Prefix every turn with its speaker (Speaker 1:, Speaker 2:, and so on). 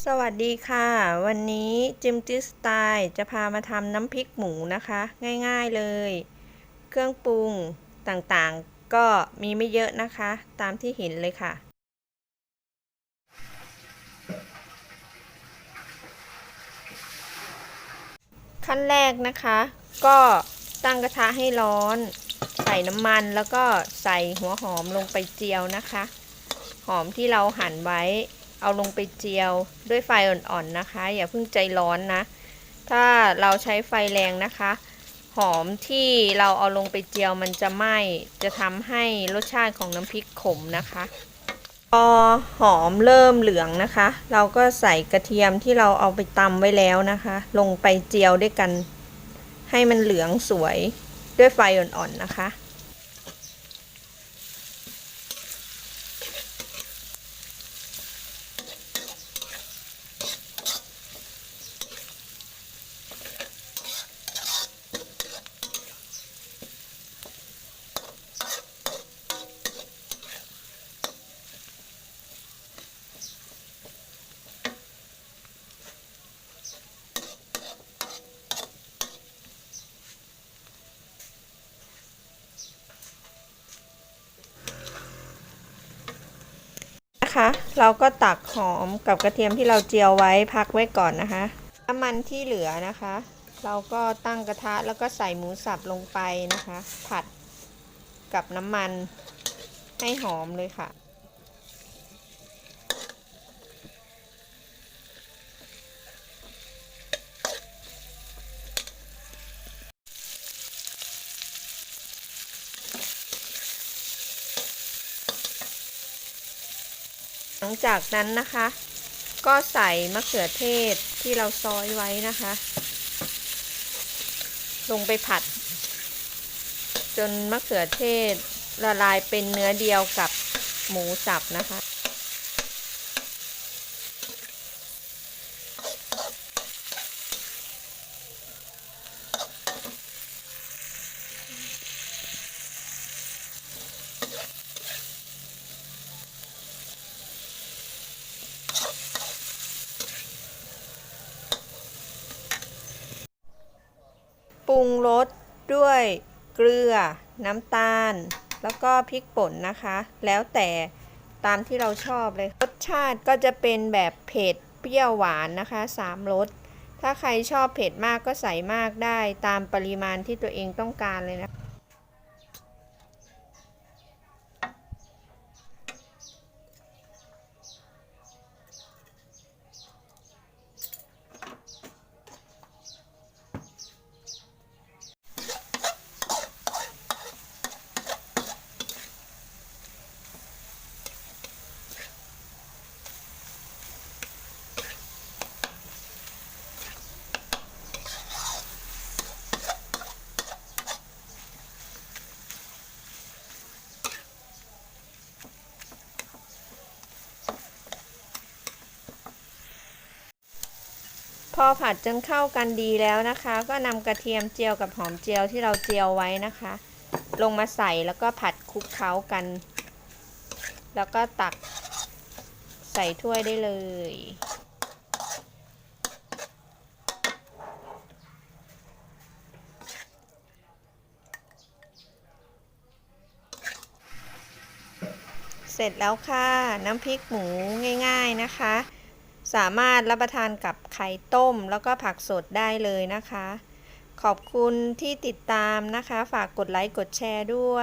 Speaker 1: สวัสดีค่ะ วันนี้จิมจิสไตล์จะพามาทำน้ำพริกหมูนะคะ ง่ายๆเลย เครื่องปรุงต่างๆ ก็มีไม่เยอะนะคะ ตามที่เห็นเลยค่ะ ขั้นแรกนะคะ ก็ตั้งกระทะให้ร้อน ใส่น้ำมันแล้วก็ใส่หัวหอมลงไปเจียวนะคะ หอมที่เราหั่นไว้ เอาลงไปเจียวด้วยไฟอ่อนๆนะคะ อย่าเพิ่งใจร้อนนะ ถ้าเราใช้ไฟแรงนะคะ หอมที่เราเอาลงไปเจียวมันจะไหม้จะทำให้รสชาติของน้ำพริกขมนะคะพอหอมเริ่มเหลืองนะคะ เราก็ใส่กระเทียมที่เราเอาไปตำไว้แล้วนะคะ ลงไปเจียวด้วยกัน ให้มันเหลืองสวยด้วยไฟอ่อนๆนะคะ นะคะ เราก็ตักหอมกับกระเทียมที่เราเจียวไว้พักไว้ก่อนนะคะน้ำมันที่เหลือนะคะ เราก็ตั้งกระทะแล้วก็ใส่หมูสับลงไปนะคะ ผัดกับน้ำมันให้หอมเลยค่ะ หลังจากนั้นนะคะ ก็ใส่มะเขือเทศที่เราซอยไว้นะคะ ลงไปผัด จนมะเขือเทศละลายเป็นเนื้อเดียวกับหมูสับนะคะ รุงรสด้วยเกลือ น้ำตาล แล้วก็พริกป่นนะคะ แล้วแต่ตามที่เราชอบเลย รสชาติก็จะเป็นแบบเผ็ดเปรี้ยวหวานนะคะสามรสถ้าใครชอบเผ็ดมากก็ใส่มากได้ตามปริมาณที่ตัวเองต้องการเลยนะ อผัดจนเข้ากันดีแล้วนะคะ ก็นำกระเทียมเจียวกับหอมเจียวที่เราเจียวไว้นะคะ ลงมาใส่แล้วก็ผัดคลุกเคล้ากัน แล้วก็ตักใส่ถ้วยได้เลย เสร็จแล้วค่ะ น้ำพริกหมูง่าย ๆนะคะ สามารถรับประทานกับไข่ต้มแล้วก็ผักสดได้เลยนะคะ ขอบคุณที่ติดตามนะคะ ฝากกดไลค์กดแชร์ด้วย